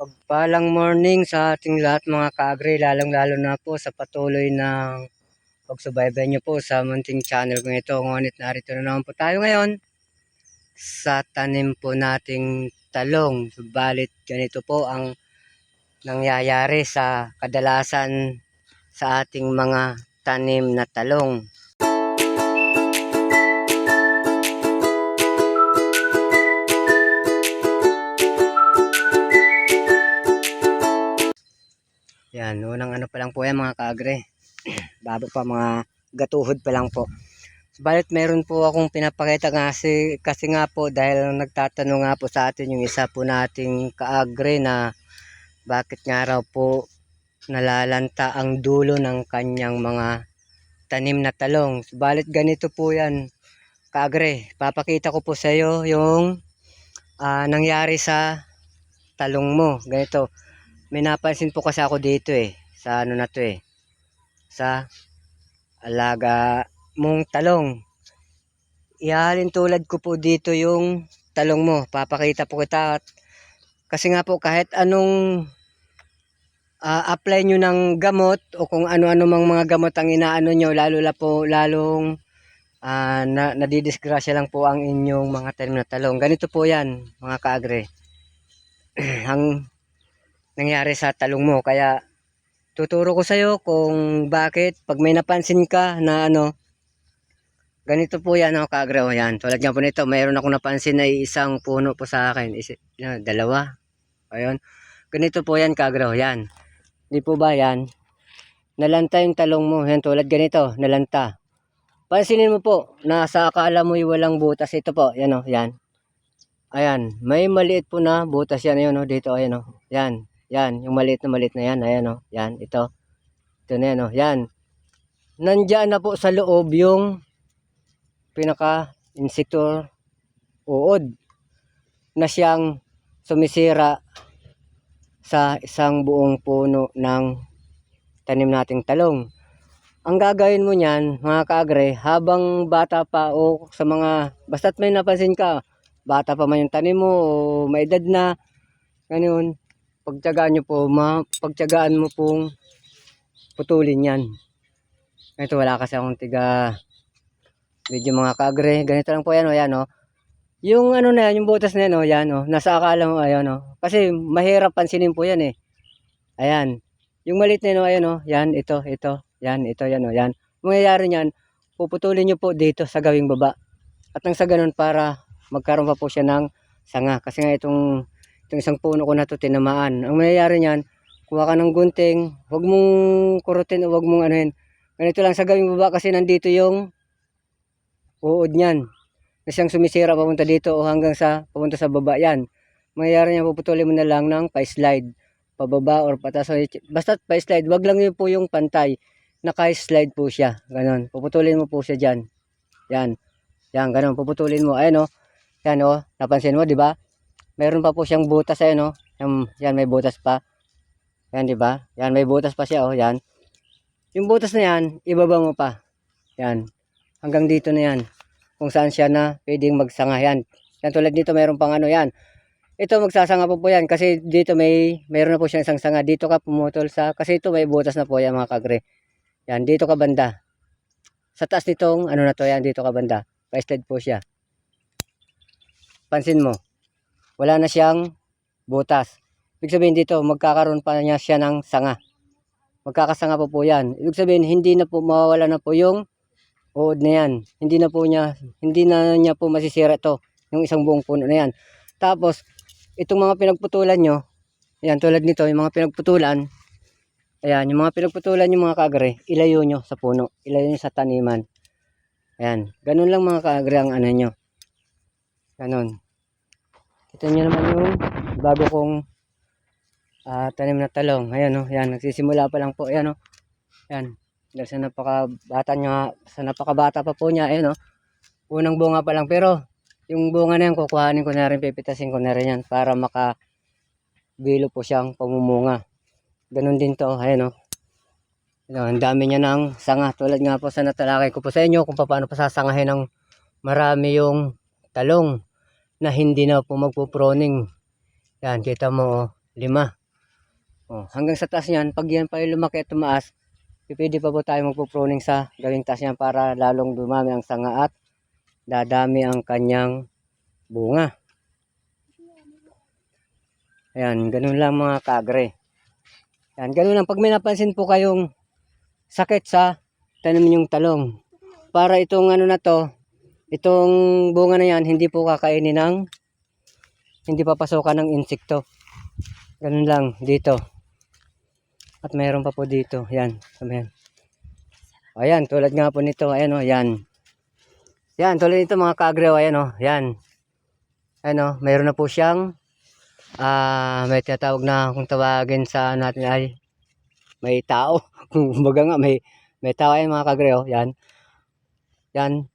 Pagpalang morning sa ating lahat mga kaagri, lalong lalo na po sa patuloy ng pagsubaybay nyo po sa munting channel kong ito. Ngunit narito na naman po tayo ngayon sa tanim po nating talong. Subalit ganito po ang nangyayari sa kadalasan sa ating mga tanim na talong. Yan, unang ano pa lang po yan mga kaagre. Babo pa mga gatuhod pa lang po. Subalit meron po akong pinapakita kasi, kasi nga po dahil nagtatanong nga po sa atin yung isa po nating kaagre na bakit nga raw po nalalanta ang dulo ng kanyang mga tanim na talong. Subalit ganito po yan kaagre. Papakita ko po sa iyo yung ah, nangyari sa talong mo. Ganito may napansin po kasi ako dito eh sa ano na to eh sa alaga mong talong. Ihalin tulad ko po dito yung talong mo papakita po kita at kasi nga po kahit anong ah, apply nyo ng gamot o kung ano-ano mang mga gamot ang inaano nyo lalo la po lalong ah, na, nadidisgrasya lang po ang inyong mga tanim na talong. Ganito po yan mga kaagre. Ang nangyari sa talong mo. Kaya tuturo ko sa'yo kung bakit pag may napansin ka na ano, ganito po yan ako kaagre. O yan, tulad nga po nito, mayroon akong napansin na isang puno po sa akin. Is, yan, dalawa. Ayun. Ganito po yan kaagre. O yan. Di po ba yan? Nalanta yung talong mo. Yan, tulad ganito, nalanta. Pansinin mo po, nasa akala mo walang butas. Ito po, yan o, yan. Ayan, may maliit po na butas yan, ayun o, dito, ayan o. Yan, yan, yung maliit na maliit na yan, ayan o, yan, ito. Ito na yan o, yan. Nandiyan na po sa loob yung pinaka insector uod na siyang sumisira sa isang buong puno ng tanim nating talong. Ang gagawin mo niyan, mga kaagre, habang bata pa o sa mga, basta't may napansin ka, bata pa man yung tanim mo o may edad na, ganun, pagtyagaan nyo po, ma, pagtyagaan mo pong putulin yan. Ito wala kasi akong tiga video mga kaagre. Ganito lang po yan o, yan o. Yung ano na yan, yung butas na yan o, yan o. Nasa akala mo, ayan o. Kasi mahirap pansinin po yan eh. Ayan. Yung maliit na yan o, ayan o. Yan, ito, ito. Yan, ito, yan o, yan. Mangyayari niyan, puputulin nyo po dito sa gawing baba. At nang sa ganun para magkaroon pa po siya ng sanga. Kasi nga itong itong isang puno ko na to tinamaan. Ang mangyayari niyan, kuha ka ng gunting, huwag mong kurutin o huwag mong anuhin. Ganito lang sa gawing baba kasi nandito yung uod niyan. Na siyang sumisira papunta dito o hanggang sa papunta sa baba yan. Mangyayari niyan, puputulin mo na lang ng pa-slide. Pababa or patas. Basta pa-slide, wag lang yun po yung pantay. Naka-slide po siya. Ganon. Puputulin mo po siya dyan. Yan. Yan, ganon. Puputulin mo. Ayan o. Yan o. Napansin mo, di ba? Meron pa po siyang butas ayan o. Yan, yan may butas pa. Yan, di ba? Yan, may butas pa siya o. Yan. Yung butas na yan, ibaba mo pa. Yan. Hanggang dito na yan. Kung saan siya na pwedeng magsanga. Yan. Yan tulad dito, meron pang ano yan. Ito magsasanga po po yan kasi dito may meron na po siyang isang sanga. Dito ka pumutol sa kasi ito may butas na po yan mga kagre. Yan, dito ka banda. Sa taas nitong ano na to yan, dito ka banda. Pa-slide po siya. Pansin mo. Wala na siyang butas. Ibig sabihin dito, magkakaroon pa niya siya ng sanga. Magkakasanga po po yan. Ibig sabihin, hindi na po mawawala na po yung uod na yan. Hindi na po niya, hindi na niya po masisira ito. Yung isang buong puno na yan. Tapos, itong mga pinagputulan nyo, yan, tulad nito, yung mga pinagputulan, ayan, yung mga pinagputulan yung mga kaagre, ilayo nyo sa puno, ilayo nyo sa taniman. Ayan, ganun lang mga kaagre ang ano nyo. Ganun. Kita nyo naman yung bago kong ah, tanim na talong. Ayan o, yan, nagsisimula pa lang po. Ayan o, yan. Dahil sa napakabata niya, sa napakabata pa po niya, ayan o. Unang bunga pa lang, pero yung bunga na yan, kukuhanin ko na rin, pipitasin ko na rin yan para maka bilo po siyang pamumunga. Ganun din to, ayan o. Ayan, ang dami niya ng sanga. Tulad nga po sa natalakay ko po sa inyo kung paano pa sasangahin ng marami yung talong na hindi na po magpo-proning. Yan, kita mo, oh. lima. Oh, hanggang sa taas niyan, pag yan pa yung lumaki at tumaas, pwede pa po tayo magpo-pruning sa gawing taas niyan para lalong dumami ang sanga at dadami ang kanyang bunga. Ayan, ganun lang mga kagre. Ayan, ganun lang. Pag may napansin po kayong sakit sa tanim yung talong, para itong ano na to, itong bunga na yan, hindi po kakainin ng, hindi papasokan ng insekto. Ganun lang dito. At mayroon pa po dito. Yan. Ayan. Ayan, tulad nga po nito. Ayan o, yan. Yan, tulad nito mga kaagrew. Ayan o, yan. Ayan o, mayroon na po siyang ah may tinatawag na kung tawagin sa natin ay may tao. Kumbaga nga, may, may tao. Ayan mga kaagrew. Yan. Yan.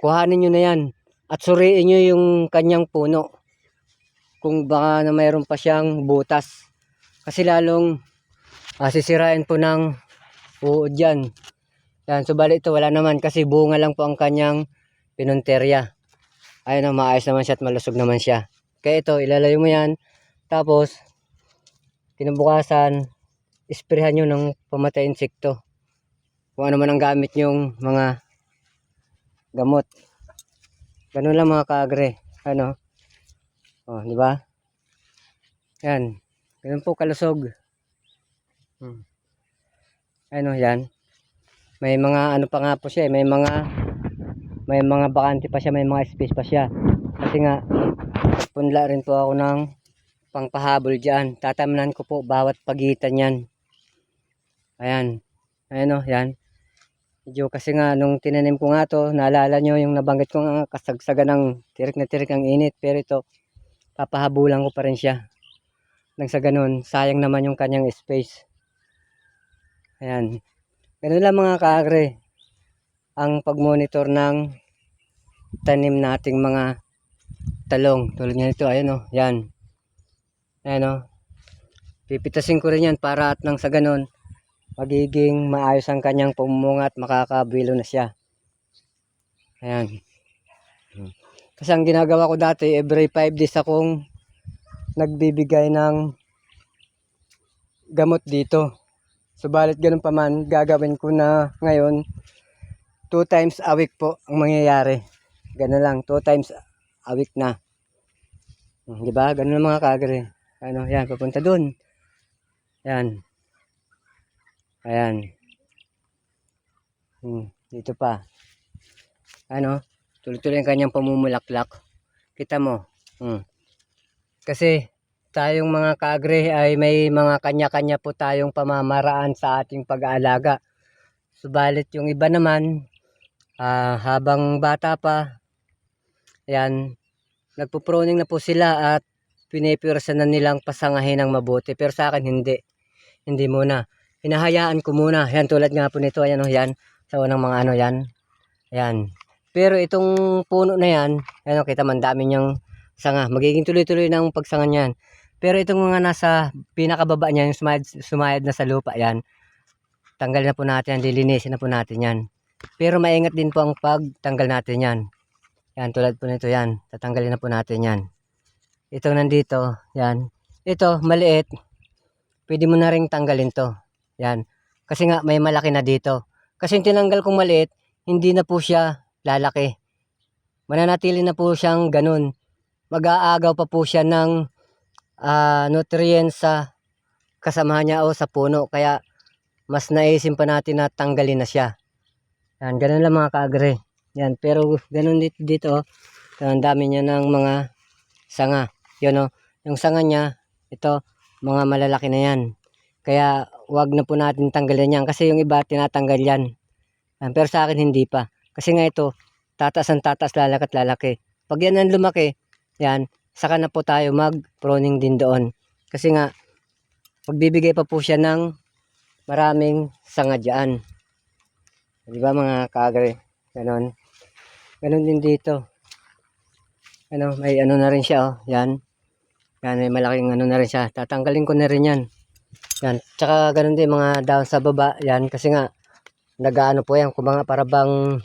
Kuhanin nyo na yan. At suriin nyo yung kanyang puno. Kung baka na mayroon pa siyang butas. Kasi lalong ah, sisirain po ng uod yan. Yan, subalit ito wala naman kasi bunga lang po ang kanyang pinunterya. Ayun o, maayos naman siya at malusog naman siya. Kaya ito, ilalayo mo yan. Tapos, kinabukasan, isprehan nyo ng pamatay insekto. Kung ano man ang gamit yung mga gamot. Ganun lang mga kaagre. Ano? Oh, di ba? Yan. Ganun po kalusog. Hmm. Ano, yan. May mga ano pa nga po siya, eh, may mga may mga bakante pa siya, may mga space pa siya. Kasi nga punla rin po ako ng pangpahabol diyan. Tatamnan ko po bawat pagitan yan. Ayan. Ayan o, yan. Medyo kasi nga nung tinanim ko nga to, naalala nyo yung nabanggit ko nga kasagsagan ng tirik na tirik ang init. Pero ito, papahabulan ko pa rin siya. Nang sa ganun, sayang naman yung kanyang space. Ayan. Ganun lang mga kaagre. Ang pag-monitor ng tanim nating mga talong. Tulad nga ito, ayan o. Yan. Ayan o. Pipitasin ko rin yan para at nang sa ganun, magiging maayos ang kanyang pumunga at makakabilo na siya. Ayan. Kasi ang ginagawa ko dati, every 5 days akong nagbibigay ng gamot dito. Subalit ganun pa man, gagawin ko na ngayon, 2 times a week po ang mangyayari. Ganun lang, 2 times a week na. Di ba? Ganun mga kagre. Ano, yan, papunta dun. Yan. Ayan. Hmm, dito pa. Ano, tuloy-tuloy ang kanyang pamumulaklak. Kita mo. Hmm. Kasi tayong mga kaagre ay may mga kanya-kanya po tayong pamamaraan sa ating pag-aalaga. Subalit yung iba naman, ah, habang bata pa, yan, nagpo-pruning na po sila at pinipirasan na nilang pasangahin ng mabuti. Pero sa akin hindi. Hindi muna. Hinahayaan ko muna. Yan tulad nga po nito. Ayan o yan. Sa unang mga ano yan. Yan. Pero itong puno na yan, ano kita man dami niyang sanga. Magiging tuloy-tuloy ng pagsanga niyan. Pero itong mga nasa pinakababa niya, yung sumayad, sumayad na sa lupa yan, tanggalin na po natin yan, lilinisin na po natin yan. Pero maingat din po ang pagtanggal natin yan. Yan, tulad po nito yan. Tatanggalin na po natin yan. Itong nandito, yan. Ito, maliit. Pwede mo na rin tanggalin to. Yan. Kasi nga, may malaki na dito. Kasi yung tinanggal kong maliit, hindi na po siya lalaki. Mananatili na po siyang ganun. Mag-aagaw pa po siya ng ah, nutrients sa kasama niya o sa puno. Kaya, mas naisim pa natin na tanggalin na siya. Yan, ganun lang mga kaagre. Yan, pero ganun dito, dito oh. ang dami niya ng mga sanga. Yun oh, yung sanga niya, ito, mga malalaki na yan. Kaya, wag na po natin tanggalin yan. Kasi yung iba, tinatanggal yan. Yan, pero sa akin, hindi pa. Kasi nga ito, tataas ang tataas, lalaki at lalaki. Pag yan ang lumaki, yan, saka na po tayo mag-proning din doon. Kasi nga, magbibigay pa po siya ng maraming sanga dyan. Di ba mga kagre? Ganon. Ganon din dito. Ano, may ano na rin siya, oh. Yan. Yan, may malaking ano na rin siya. Tatanggalin ko na rin yan. Yan. Tsaka ganon din mga down sa baba. Yan, kasi nga, nagaano po yan. Kung mga para bang,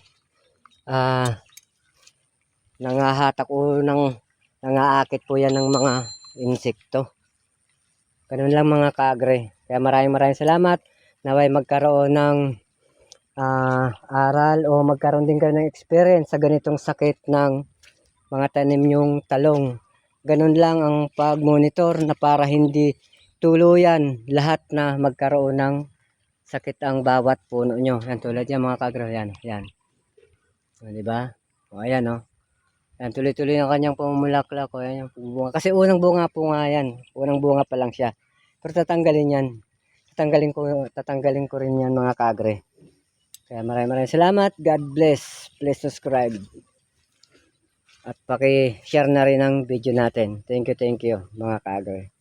ah, nangahatak o nang, nangaakit po yan ng mga insekto. Ganun lang mga kaagre. Kaya maraming maraming salamat. Naway magkaroon ng ah, aral o magkaroon din kayo ng experience sa ganitong sakit ng mga tanim yung talong. Ganun lang ang pag-monitor na para hindi tuluyan lahat na magkaroon ng sakit ang bawat puno nyo. Yan tulad yan mga kaagre. Yan, yan. O, di ba? O, ayan o. Yan, tuloy-tuloy ang kanyang pumulaklak. O, ayan yung bunga. Kasi unang bunga po nga yan. Unang bunga pa lang siya. Pero tatanggalin yan. Tatanggalin ko, tatanggalin ko rin yan mga kagre. Kaya maraming maraming salamat. God bless. Please subscribe. At paki-share na rin ang video natin. Thank you, thank you mga kagre.